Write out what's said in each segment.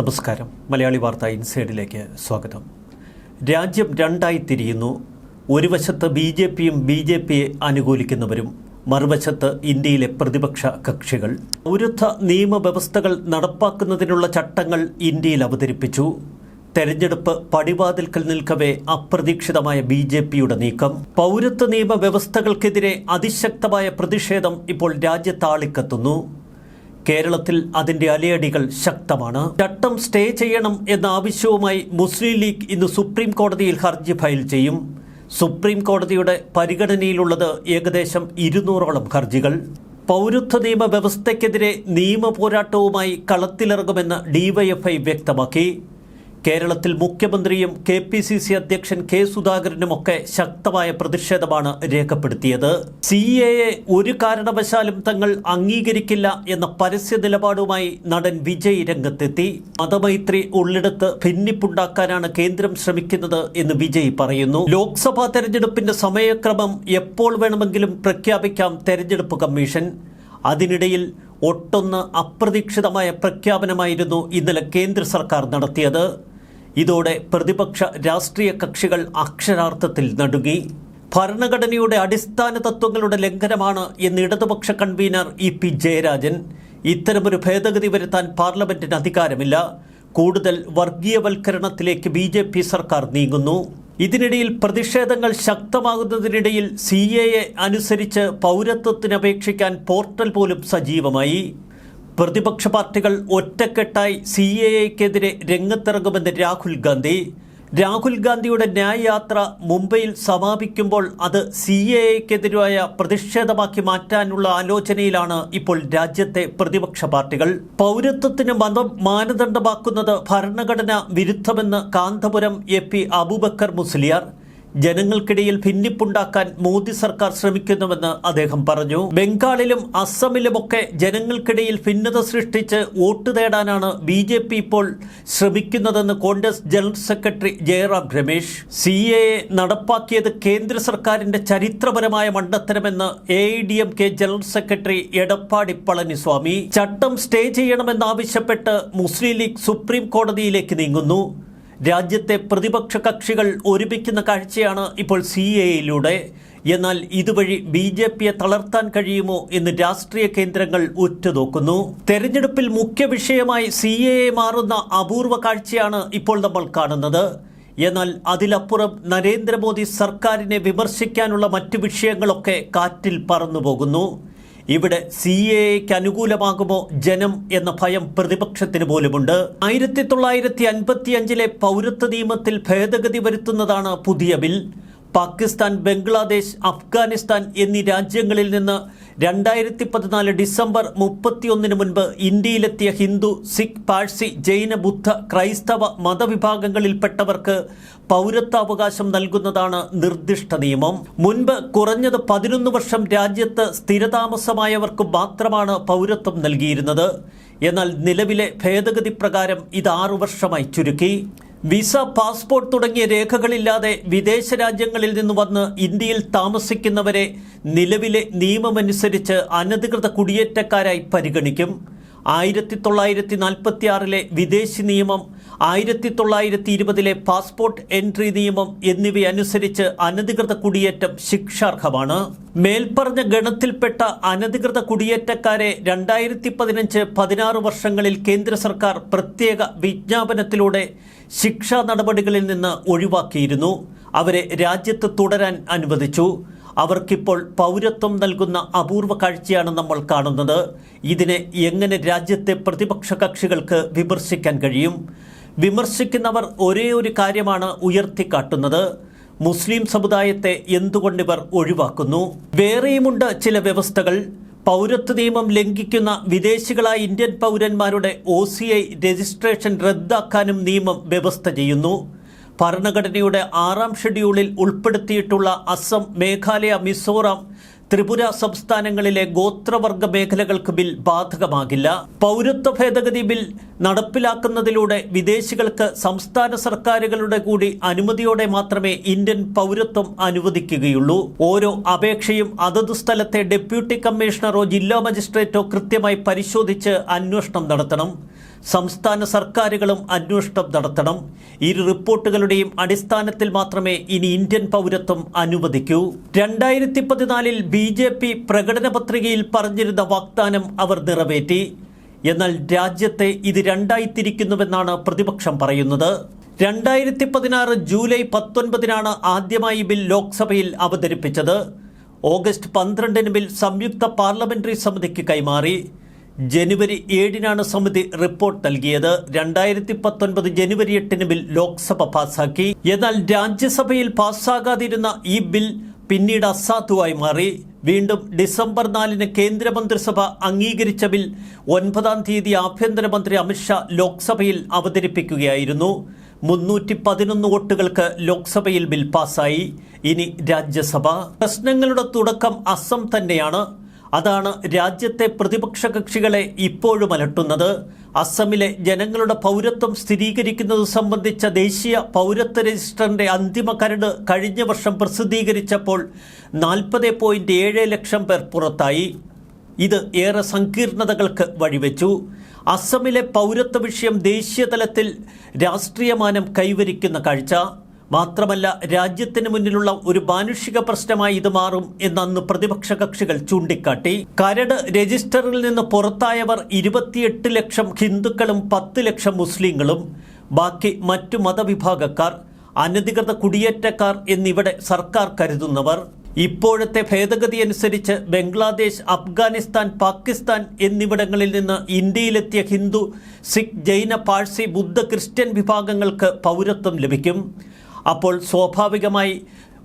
നമസ്കാരം. മലയാളി വാർത്ത ഇൻസൈഡിലേക്ക് സ്വാഗതം. രാജ്യം രണ്ടായി തിരിയുന്നു. ഒരു വശത്ത് ബി ജെ പിയും ബി ജെ പിയെ അനുകൂലിക്കുന്നവരും മറുവശത്ത് ഇന്ത്യയിലെ പ്രതിപക്ഷ കക്ഷികൾ. പൗരത്വ നിയമവ്യവസ്ഥകൾ നടപ്പാക്കുന്നതിനുള്ള ചട്ടങ്ങൾ ഇന്ത്യയിൽ അവതരിപ്പിച്ചു. തെരഞ്ഞെടുപ്പ് പടിവാതിൽക്കൽ നിൽക്കവേ അപ്രതീക്ഷിതമായ ബി ജെ പിയുടെ നീക്കം. പൗരത്വ നിയമവ്യവസ്ഥകൾക്കെതിരെ അതിശക്തമായ പ്രതിഷേധം ഇപ്പോൾ രാജ്യത്താളിക്കത്തുന്നു. കേരളത്തിൽ അതിന്റെ അലയടികൾ ശക്തമാണ്. ചട്ടം സ്റ്റേ ചെയ്യണം എന്ന ആവശ്യവുമായി മുസ്ലിം ലീഗ് ഇന്ന് സുപ്രീം കോടതിയിൽ ഹർജി ഫയൽ ചെയ്യും. സുപ്രീം കോടതിയുടെ പരിഗണനയിലുള്ളത് ഏകദേശം ഇരുന്നൂറോളം ഹർജികൾ. പൗരത്വ നിയമ വ്യവസ്ഥയ്ക്കെതിരെ നിയമ പോരാട്ടവുമായി കളത്തിലിറങ്ങുമെന്ന് ഡിവൈഎഫ്ഐ വ്യക്തമാക്കി. കേരളത്തിൽ മുഖ്യമന്ത്രിയും കെ പി സി സി അധ്യക്ഷൻ കെ സുധാകരനുമൊക്കെ ശക്തമായ പ്രതിഷേധമാണ് രേഖപ്പെടുത്തിയത്. സി എ ഒരു കാരണവശാലും തങ്ങൾ അംഗീകരിക്കില്ല എന്ന പരസ്യ നിലപാടുമായി നടൻ വിജയ് രംഗത്തെത്തി. മതമൈത്രി ഉള്ളിടത്ത് ഭിന്നിപ്പുണ്ടാക്കാനാണ് കേന്ദ്രം ശ്രമിക്കുന്നത് എന്ന് വിജയ് പറയുന്നു. ലോക്സഭാ തെരഞ്ഞെടുപ്പിന്റെ സമയക്രമം എപ്പോൾ വേണമെങ്കിലും പ്രഖ്യാപിക്കാം തെരഞ്ഞെടുപ്പ് കമ്മീഷൻ. അതിനിടയിൽ ഒട്ടൊന്ന് അപ്രതീക്ഷിതമായ പ്രഖ്യാപനമായിരുന്നു ഇന്നലെ കേന്ദ്ര സർക്കാർ നടത്തിയത്. ഇതോടെ പ്രതിപക്ഷ രാഷ്ട്രീയ കക്ഷികൾ അക്ഷരാർത്ഥത്തിൽ നടുങ്ങി. ഭരണഘടനയുടെ അടിസ്ഥാന തത്വങ്ങളുടെ ലംഘനമാണ് എന്ന് ഇടതുപക്ഷ കൺവീനർ ഇ പി ജയരാജൻ. ഇത്തരമൊരു ഭേദഗതി വരുത്താൻ പാർലമെന്റിന് അധികാരമില്ല. കൂടുതൽ വർഗീയവൽക്കരണത്തിലേക്ക് ബി ജെ പി സർക്കാർ നീങ്ങുന്നു. ഇതിനിടയിൽ പ്രതിഷേധങ്ങൾ ശക്തമാകുന്നതിനിടയിൽ സി എ അനുസരിച്ച് പൗരത്വത്തിന് അപേക്ഷിക്കാൻ പോർട്ടൽ പോലും സജീവമായി. പ്രതിപക്ഷ പാർട്ടികൾ ഒറ്റക്കെട്ടായി സി എ എക്കെതിരെ രംഗത്തിറങ്ങുമെന്ന് രാഹുൽ ഗാന്ധി. രാഹുൽ ഗാന്ധിയുടെ ന്യായയാത്ര മുംബൈയിൽ സമാപിക്കുമ്പോൾ അത് സി എ എക്കെതിരായ പ്രതിഷേധമാക്കി മാറ്റാനുള്ള ആലോചനയിലാണ് ഇപ്പോൾ രാജ്യത്തെ പ്രതിപക്ഷ പാർട്ടികൾ. പൗരത്വത്തിന് മതം മാനദണ്ഡമാക്കുന്നത് ഭരണഘടന വിരുദ്ധമെന്ന് കാന്തപുരം എ പി അബൂബക്കർ മുസ്ലിയാർ. ജനങ്ങൾക്കിടയിൽ ഭിന്നിപ്പുണ്ടാക്കാൻ മോദി സർക്കാർ ശ്രമിക്കുന്നുവെന്ന് അദ്ദേഹം പറഞ്ഞു. ബംഗാളിലും അസമിലുമൊക്കെ ജനങ്ങൾക്കിടയിൽ ഭിന്നത സൃഷ്ടിച്ച് വോട്ട് തേടാനാണ് ബി ജെ പി ഇപ്പോൾ ശ്രമിക്കുന്നതെന്ന് Congress general secretary Jairam Ramesh. C A നടപ്പാക്കിയത് കേന്ദ്ര സർക്കാരിന്റെ ചരിത്രപരമായ മണ്ടത്തരമെന്ന് A I D M K general secretary Edappadi Palaniswami. ചട്ടം സ്റ്റേ ചെയ്യണമെന്നാവശ്യപ്പെട്ട് മുസ്ലിം ലീഗ് സുപ്രീം കോടതിയിലേക്ക് നീങ്ങുന്നു. രാജ്യത്തെ പ്രതിപക്ഷ കക്ഷികൾ ഒരുമിക്കുന്ന കാഴ്ചയാണ് ഇപ്പോൾ സി എയിലൂടെ എന്നാൽ ഇതുവഴി ബി ജെ പിയെ തളർത്താൻ കഴിയുമോ എന്ന് രാഷ്ട്രീയ കേന്ദ്രങ്ങൾ ഉറ്റുനോക്കുന്നു. തെരഞ്ഞെടുപ്പിൽ മുഖ്യ വിഷയമായി സി എ മാറുന്ന അപൂർവ കാഴ്ചയാണ് ഇപ്പോൾ നമ്മൾ കാണുന്നത്. എന്നാൽ അതിലപ്പുറം നരേന്ദ്രമോദി സർക്കാരിനെ വിമർശിക്കാനുള്ള മറ്റു വിഷയങ്ങളൊക്കെ കാറ്റിൽ പറന്നുപോകുന്നു. ഇവിടെ സി എക്ക് അനുകൂലമാകുമോ ജനം എന്ന ഭയം പ്രതിപക്ഷത്തിന് പോലുമുണ്ട്. ആയിരത്തി തൊള്ളായിരത്തി അൻപത്തി അഞ്ചിലെ പൗരത്വ നിയമത്തിൽ ഭേദഗതി വരുത്തുന്നതാണ് പുതിയ ബിൽ. പാകിസ്ഥാൻ ബംഗ്ലാദേശ് അഫ്ഗാനിസ്ഥാൻ എന്നീ രാജ്യങ്ങളിൽ നിന്ന് രണ്ടായിരത്തി പതിനാല് ഡിസംബർ മുപ്പത്തിയൊന്നിന് മുൻപ് ഇന്ത്യയിലെത്തിയ ഹിന്ദു സിഖ് പാഴ്സി ജൈന ബുദ്ധ ക്രൈസ്തവ മതവിഭാഗങ്ങളിൽപ്പെട്ടവർക്ക് പൗരത്വാവകാശം നൽകുന്നതാണ് നിർദ്ദിഷ്ട നിയമം. മുൻപ് കുറഞ്ഞത് പതിനൊന്ന് വർഷം രാജ്യത്ത് സ്ഥിരതാമസമായവർക്ക് മാത്രമാണ് പൗരത്വം നൽകിയിരുന്നത്. എന്നാൽ നിലവിലെ ഭേദഗതി പ്രകാരം ഇത് ആറു വർഷമായി ചുരുക്കി. വിസ പാസ്പോർട്ട് തുടങ്ങിയ രേഖകളില്ലാതെ വിദേശ രാജ്യങ്ങളിൽ നിന്ന് വന്ന് ഇന്ത്യയിൽ താമസിക്കുന്നവരെ നിലവിലെ നിയമമനുസരിച്ച് അനധികൃത കുടിയേറ്റക്കാരായി പരിഗണിക്കും. ആയിരത്തി തൊള്ളായിരത്തി നാൽപ്പത്തി ആറിലെ വിദേശി നിയമം ആയിരത്തി തൊള്ളായിരത്തി ഇരുപതിലെ പാസ്പോർട്ട് എൻട്രി നിയമം എന്നിവയനുസരിച്ച് അനധികൃത കുടിയേറ്റം ശിക്ഷാർഹമാണ്. മേൽപ്പറഞ്ഞ ഗണത്തിൽപ്പെട്ട അനധികൃത കുടിയേറ്റക്കാരെ രണ്ടായിരത്തി പതിനഞ്ച് പതിനാറ് വർഷങ്ങളിൽ കേന്ദ്ര സർക്കാർ പ്രത്യേക വിജ്ഞാപനത്തിലൂടെ ശിക്ഷാ നടപടികളിൽ നിന്ന് ഒഴിവാക്കിയിരുന്നു. അവരെ രാജ്യത്ത് തുടരാൻ അനുവദിച്ചു. അവർക്കിപ്പോൾ പൗരത്വം നൽകുന്ന അപൂർവ കാഴ്ചയാണ് നമ്മൾ കാണുന്നത്. ഇതിനെ എങ്ങനെ രാജ്യത്തെ പ്രതിപക്ഷ കക്ഷികൾക്ക് വിമർശിക്കാൻ കഴിയും? വിമർശിക്കുന്നവർ ഒരേ ഒരു കാര്യമാണ് ഉയർത്തിക്കാട്ടുന്നത്. മുസ്ലിം സമുദായത്തെ എന്തുകൊണ്ടിവർ ഒഴിവാക്കുന്നു? വേറെയുമുണ്ട് ചില വ്യവസ്ഥകൾ. പൗരത്വ നിയമം ലംഘിക്കുന്ന വിദേശികളായ ഇന്ത്യൻ പൗരന്മാരുടെ ഒ രജിസ്ട്രേഷൻ റദ്ദാക്കാനും നിയമം വ്യവസ്ഥ ചെയ്യുന്നു. ഭരണഘടനയുടെ ആറാം ഷെഡ്യൂളിൽ ഉൾപ്പെടുത്തിയിട്ടുള്ള അസം മേഘാലയ മിസോറാം ത്രിപുര സംസ്ഥാനങ്ങളിലെ ഗോത്രവർഗ മേഖലകൾക്ക് ബിൽ ബാധകമാകില്ല. പൗരത്വ ഭേദഗതി ബിൽ നടപ്പിലാക്കുന്നതിലൂടെ വിദേശികൾക്ക് സംസ്ഥാന സർക്കാരുകളുടെ കൂടി അനുമതിയോടെ മാത്രമേ ഇന്ത്യൻ പൗരത്വം അനുവദിക്കുകയുള്ളൂ. ഓരോ അപേക്ഷയും അതത് സ്ഥലത്തെ ഡെപ്യൂട്ടി കമ്മീഷണറോ ജില്ലാ മജിസ്ട്രേറ്റോ കൃത്യമായി പരിശോധിച്ച് അന്വേഷണം നടത്തണം. സംസ്ഥാന സർക്കാരുകളും അന്വേഷണം നടത്തണം. ഇരു റിപ്പോർട്ടുകളുടെയും അടിസ്ഥാനത്തിൽ മാത്രമേ ഇനി ഇന്ത്യൻ പൗരത്വം അനുവദിക്കൂ. രണ്ടായിരത്തി പതിനാലിൽ ബി ജെ പി പ്രകടന പത്രികയിൽ പറഞ്ഞിരുന്ന വാഗ്ദാനം അവർ നിറവേറ്റി. എന്നാൽ രാജ്യത്തെ ഇത് രണ്ടായി തിരിക്കുന്നുവെന്നാണ് പ്രതിപക്ഷം പറയുന്നത്. രണ്ടായിരത്തി പതിനാറ് ജൂലൈ പത്തൊൻപതിനാണ് ആദ്യമായി ബിൽ ലോക്സഭയിൽ അവതരിപ്പിച്ചത്. ഓഗസ്റ്റ് പന്ത്രണ്ടിന് ബിൽ സംയുക്ത പാർലമെന്ററി സമിതിക്ക് കൈമാറി. ജനുവരി ഏഴിനാണ് സമിതി റിപ്പോർട്ട് നൽകിയത്. രണ്ടായിരത്തി പത്തൊൻപത് ജനുവരി എട്ടിന് ബിൽ ലോക്സഭ പാസാക്കി. എന്നാൽ രാജ്യസഭയിൽ പാസ്സാകാതിരുന്ന ഈ ബിൽ പിന്നീട് അസാധുവായി മാറി. വീണ്ടും ഡിസംബർ നാലിന് കേന്ദ്രമന്ത്രിസഭ അംഗീകരിച്ച ബിൽ ഒൻപതാം തീയതി ആഭ്യന്തരമന്ത്രി അമിത്ഷാ ലോക്സഭയിൽ അവതരിപ്പിക്കുകയായിരുന്നു. മുന്നൂറ്റി പതിനൊന്ന് വോട്ടുകൾക്ക് ലോക്സഭയിൽ ബിൽ പാസായി. ഇനി രാജ്യസഭ. പ്രശ്നങ്ങളുടെ തുടക്കം അസം തന്നെയാണ്. അതാണ് രാജ്യത്തെ പ്രതിപക്ഷ കക്ഷികളെ ഇപ്പോഴും അലട്ടുന്നത്. അസമിലെ ജനങ്ങളുടെ പൗരത്വം സ്ഥിരീകരിക്കുന്നത് സംബന്ധിച്ച ദേശീയ പൗരത്വ രജിസ്റ്ററിന്റെ അന്തിമ കരട് കഴിഞ്ഞ വർഷം പ്രസിദ്ധീകരിച്ചപ്പോൾ നാൽപ്പത് പോയിന്റ് ഏഴ് ലക്ഷം പേർ പുറത്തായി. ഇത് ഏറെ സങ്കീർണതകൾക്ക് വഴിവെച്ചു. അസമിലെ പൗരത്വ വിഷയം ദേശീയ തലത്തിൽ രാഷ്ട്രീയമാനം കൈവരിക്കുന്ന കാഴ്ച. മാത്രമല്ല രാജ്യത്തിന് മുന്നിലുള്ള ഒരു മാനുഷിക പ്രശ്നമായി ഇത് മാറും എന്നന്ന് പ്രതിപക്ഷ കക്ഷികൾ ചൂണ്ടിക്കാട്ടി. കരട് രജിസ്റ്ററിൽ നിന്ന് പുറത്തായവർ ഇരുപത്തിയെട്ട് ലക്ഷം ഹിന്ദുക്കളും പത്ത് ലക്ഷം മുസ്ലിങ്ങളും ബാക്കി മറ്റു മതവിഭാഗക്കാർ അനധികൃത കുടിയേറ്റക്കാർ എന്നിവിടെ സർക്കാർ കരുതുന്നവർ. ഇപ്പോഴത്തെ ഭേദഗതി അനുസരിച്ച് ബംഗ്ലാദേശ് അഫ്ഗാനിസ്ഥാൻ പാകിസ്ഥാൻ എന്നിവിടങ്ങളിൽ നിന്ന് ഇന്ത്യയിലെത്തിയ ഹിന്ദു സിഖ് ജൈന പാഴ്സി ബുദ്ധ ക്രിസ്ത്യൻ വിഭാഗങ്ങൾക്ക് പൗരത്വം ലഭിക്കും. അപ്പോൾ സ്വാഭാവികമായി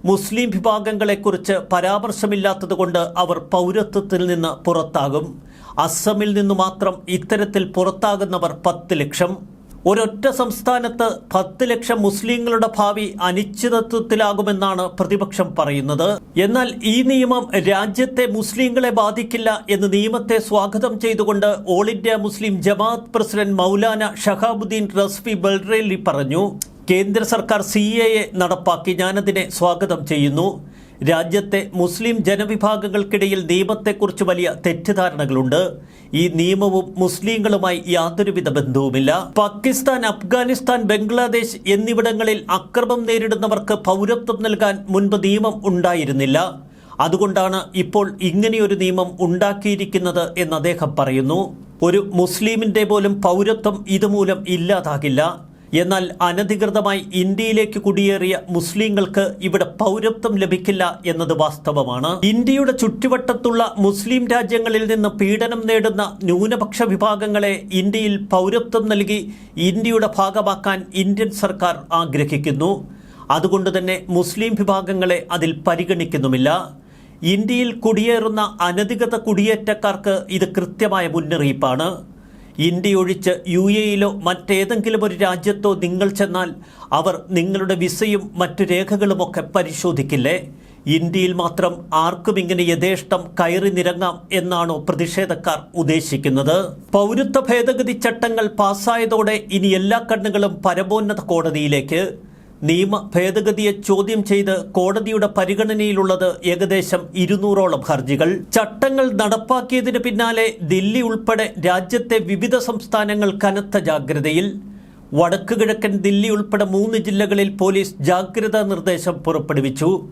മുസ്ലിം വിഭാഗങ്ങളെക്കുറിച്ച് പരാമർശമില്ലാത്തതുകൊണ്ട് അവർ പൗരത്വത്തിൽ നിന്ന് പുറത്താകും. അസമിൽ നിന്ന് മാത്രം ഇത്തരത്തിൽ പുറത്താകുന്നവർ പത്ത് ലക്ഷം. ഒരൊറ്റ സംസ്ഥാനത്ത് പത്ത് ലക്ഷം മുസ്ലിങ്ങളുടെ ഭാവി അനിശ്ചിതത്വത്തിലാകുമെന്നാണ് പ്രതിപക്ഷം പറയുന്നത്. എന്നാൽ ഈ നിയമം രാജ്യത്തെ മുസ്ലിങ്ങളെ ബാധിക്കില്ല എന്ന് നിയമത്തെ സ്വാഗതം ചെയ്തുകൊണ്ട് all India Muslim Jamaat president Maulana Shahabuddin Razvi Bareilly പറഞ്ഞു. കേന്ദ്ര സർക്കാർ സി എ എ നടപ്പാക്കി ഞാനതിനെ സ്വാഗതം ചെയ്യുന്നു. രാജ്യത്തെ മുസ്ലിം ജനവിഭാഗങ്ങൾക്കിടയിൽ നിയമത്തെക്കുറിച്ച് വലിയ തെറ്റിദ്ധാരണകളുണ്ട്. ഈ നിയമവും മുസ്ലിങ്ങളുമായി യാതൊരുവിധ ബന്ധവുമില്ല. പാകിസ്ഥാൻ അഫ്ഗാനിസ്ഥാൻ ബംഗ്ലാദേശ് എന്നിവിടങ്ങളിൽ അക്രമം നേരിടുന്നവർക്ക് പൗരത്വം നൽകാൻ മുൻപ് നിയമം ഉണ്ടായിരുന്നില്ല. അതുകൊണ്ടാണ് ഇപ്പോൾ ഇങ്ങനെയൊരു നിയമം ഉണ്ടാക്കിയിരിക്കുന്നത് എന്ന് അദ്ദേഹം പറയുന്നു. ഒരു മുസ്ലിമിന്റെ പോലും പൗരത്വം ഇതുമൂലം ഇല്ലാതാകില്ല. എന്നാൽ അനധികൃതമായി ഇന്ത്യയിലേക്ക് കുടിയേറിയ മുസ്ലിങ്ങൾക്ക് ഇവിടെ പൗരത്വം ലഭിക്കില്ല എന്നത് വാസ്തവമാണ്. ഇന്ത്യയുടെ ചുറ്റുവട്ടത്തുള്ള മുസ്ലിം രാജ്യങ്ങളിൽ നിന്ന് പീഡനം നേടുന്ന ന്യൂനപക്ഷ വിഭാഗങ്ങളെ ഇന്ത്യയിൽ പൗരത്വം നൽകി ഇന്ത്യയുടെ ഭാഗമാക്കാൻ ഇന്ത്യൻ സർക്കാർ ആഗ്രഹിക്കുന്നു. അതുകൊണ്ട് തന്നെ മുസ്ലിം വിഭാഗങ്ങളെ അതിൽ പരിഗണിക്കുന്നുമില്ല. ഇന്ത്യയിൽ കുടിയേറുന്ന അനധികൃത കുടിയേറ്റക്കാർക്ക് ഇത് കൃത്യമായ മുന്നറിയിപ്പാണ്. ഇന്ത്യ ഒഴിച്ച് യു എയിലോ മറ്റേതെങ്കിലും ഒരു രാജ്യത്തോ നിങ്ങൾ ചെന്നാൽ അവർ നിങ്ങളുടെ വിസയും മറ്റു രേഖകളുമൊക്കെ പരിശോധിക്കില്ലേ? ഇന്ത്യയിൽ മാത്രം ആർക്കും ഇങ്ങനെ യഥേഷ്ടം കയറി നിരങ്ങാം എന്നാണോ പ്രതിഷേധക്കാർ ഉദ്ദേശിക്കുന്നത്? പൗരത്വ ഭേദഗതി ചട്ടങ്ങൾ പാസ്സായതോടെ ഇനി എല്ലാ കണ്ണുകളും പരമോന്നത കോടതിയിലേക്ക് നിയമ ഭേദഗതിയെ ചോദ്യം ചെയ്ത് കോടതിയുടെ പരിഗണനയിലുള്ളത് ഏകദേശം ഇരുന്നൂറോളം ഹർജികൾ. ചട്ടങ്ങൾ നടപ്പാക്കിയതിന് പിന്നാലെ ദില്ലി ഉൾപ്പെടെ രാജ്യത്തെ വിവിധ സംസ്ഥാനങ്ങൾ കനത്ത ജാഗ്രതയിൽ. വടക്കു കിഴക്കൻ ദില്ലി ഉൾപ്പെടെ മൂന്ന് ജില്ലകളിൽ പോലീസ് ജാഗ്രതാ നിർദ്ദേശം പുറപ്പെടുവിച്ചു.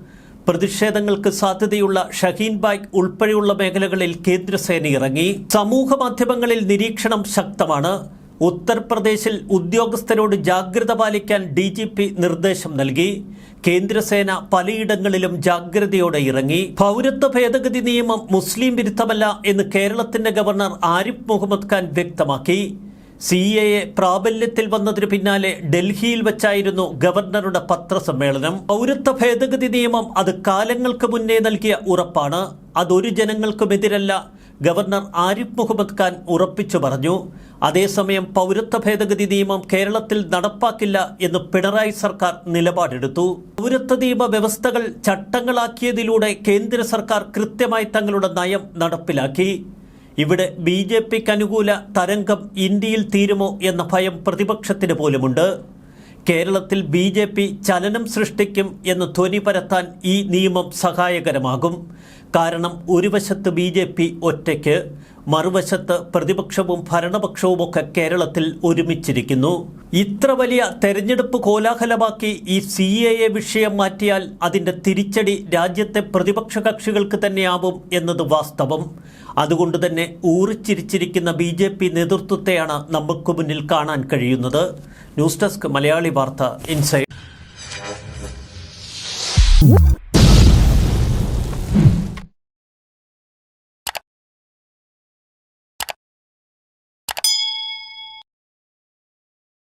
പ്രതിഷേധങ്ങൾക്ക് സാധ്യതയുള്ള ഷഹീൻ ബാഗ് ഉൾപ്പെടെയുള്ള മേഖലകളിൽ കേന്ദ്രസേന ഇറങ്ങി. സമൂഹ മാധ്യമങ്ങളിൽ നിരീക്ഷണം ശക്തമാണ്. ഉത്തർപ്രദേശിൽ ഉദ്യോഗസ്ഥരോട് ജാഗ്രത പാലിക്കാൻ ഡി ജി പി നിർദ്ദേശം നൽകി. കേന്ദ്രസേന പലയിടങ്ങളിലും ജാഗ്രതയോടെ ഇറങ്ങി. പൗരത്വ ഭേദഗതി നിയമം മുസ്ലിം വിരുദ്ധമല്ല എന്ന് കേരളത്തിന്റെ ഗവർണർ ആരിഫ് മുഹമ്മദ് ഖാൻ വ്യക്തമാക്കി. സി എ പ്രാബല്യത്തിൽ വന്നതിന് പിന്നാലെ ഡൽഹിയിൽ വച്ചായിരുന്നു ഗവർണറുടെ പത്രസമ്മേളനം. പൗരത്വ ഭേദഗതി നിയമം അത് കാലങ്ങൾക്ക് മുന്നേ നൽകിയ ഉറപ്പാണ്. അതൊരു ജനങ്ങൾക്കുമെതിരല്ല ഗവർണർ ആരിഫ് മുഹമ്മദ് ഖാൻ ഉറപ്പിച്ചു പറഞ്ഞു അതേസമയം പൗരത്വ ഭേദഗതി നിയമം കേരളത്തിൽ നടപ്പാക്കില്ല എന്ന് പിണറായി സർക്കാർ നിലപാടെടുത്തു. പൗരത്വ നിയമ വ്യവസ്ഥകൾ ചട്ടങ്ങളാക്കിയതിലൂടെ കേന്ദ്ര സർക്കാർ കൃത്യമായി തങ്ങളുടെ നയം നടപ്പിലാക്കി. ഇവിടെ ബി ജെ പിക്ക് അനുകൂല തരംഗം ഇന്ത്യയിൽ തീരുമോ എന്ന ഭയം പ്രതിപക്ഷത്തിന് പോലുമുണ്ട്. കേരളത്തിൽ ബി ജെ പി ചലനം സൃഷ്ടിക്കും എന്ന് ധ്വനി പരത്താൻ ഈ നിയമം സഹായകരമാകും. കാരണം ഒരു വശത്ത് ബി ജെ പി ഒറ്റയ്ക്ക് മറുവശത്ത് പ്രതിപക്ഷവും ഭരണപക്ഷവും ഒക്കെ കേരളത്തിൽ ഒരുമിച്ചിരിക്കുന്നു. ഇത്ര വലിയ തെരഞ്ഞെടുപ്പ് കോലാഹലമാക്കി ഈ സി എ എ വിഷയം മാറ്റിയാൽ അതിന്റെ തിരിച്ചടി രാജ്യത്തെ പ്രതിപക്ഷ കക്ഷികൾക്ക് തന്നെയാവും എന്നത് വാസ്തവം. അതുകൊണ്ട് തന്നെ ഊറിച്ചിരിച്ചിരിക്കുന്ന ബി ജെ പി നേതൃത്വത്തെയാണ് നമുക്ക് മുന്നിൽ കാണാൻ കഴിയുന്നത്. ന്യൂസ് ഡെസ്ക് മലയാളി വാർത്ത ഇൻസൈഡ്